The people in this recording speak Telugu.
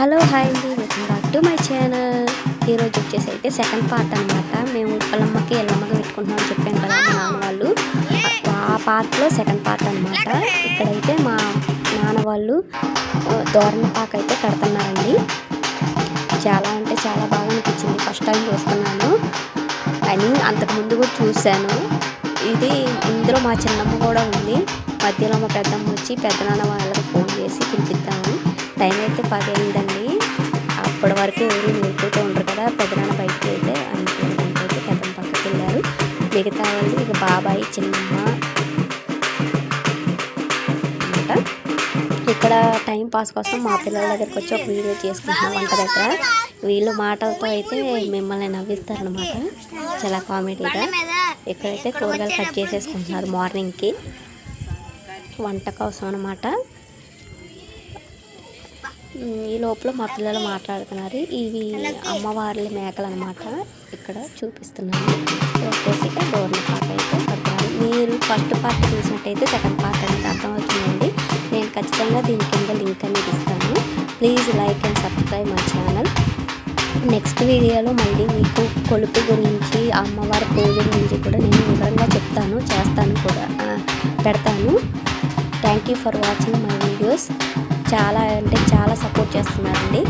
హలో హాయ్ అండి welcome back to my channel. ఈరోజు వచ్చేసి అయితే సెకండ్ పార్ట్ అనమాట మేము ఉప్పలమ్మకి ఎల్లమ్మకి పెట్టుకుంటున్నాం అని చెప్పాను కదా మా నాన్న వాళ్ళు. ఆ పార్ట్లో సెకండ్ పార్ట్ అనమాట ఇక్కడైతే మా నాన్న వాళ్ళు దోరణ పాక అయితే కడుతున్నారండి. చాలా అంటే చాలా బాగా అనిపించింది. ఫస్ట్ టైం చూస్తున్నాను. అని అంతకుముందు కూడా చూశాను. ఇది ఇందులో మా చిన్నమ్మ కూడా ఉంది. మధ్యలో మా పెద్దమ్మ వచ్చి పెద్దనాన్న వాళ్ళకి ఫోన్ చేసి పిలిపిద్దామని. టైం అయితే పది అయిందండి అప్పటి వరకు ఎవరు నిలుపుతూ ఉంటారు కదా పెద్దనాన్న బయటకు అయితే అనుకోవడానికి అయితే పెద్దమ్మ పక్కకి వెళ్ళారు. మిగతా వాళ్ళు ఇక బాబాయ్ చిన్నమ్మ అనమాట ఇక్కడ టైం పాస్ కోసం మా పిల్లల దగ్గరికి వచ్చి ఒక వీడియో చేసుకుంటున్నాం వంట దగ్గర. వీళ్ళు మాటలతో అయితే మిమ్మల్ని నవ్విస్తారనమాట చాలా కామెడీగా. ఇక్కడైతే కూరగాయలు కట్ చేసేసుకుంటున్నారు మార్నింగ్కి. వంట కోసం అనమాట ఈ లోపల మా పిల్లలు మాట్లాడుతున్నారు. ఇవి అమ్మవార్ల మేకలు అనమాట ఇక్కడ చూపిస్తున్నాను. వచ్చేసి డోర్ని పార్ట్ అయితే కడుతున్నారు మీరు ఫస్ట్ పార్ట్ చూసినట్టయితే సెకండ్ పార్ట్ అనేది అర్థమవుతుందండి. నేను ఖచ్చితంగా దీని కింద లింక్ అనేది ఇస్తాను. Please like and subscribe my channel. Next వీడియోలో మళ్ళీ మీకు కొలుపు గురించి అమ్మవారి పూజ గురించి కూడా నేను వివరంగా చెప్తాను చేస్తాను కూడా పెడతాను. Thank you for watching my videos చాలా అంటే చాలా సపోర్ట్ చేస్తున్నారండి.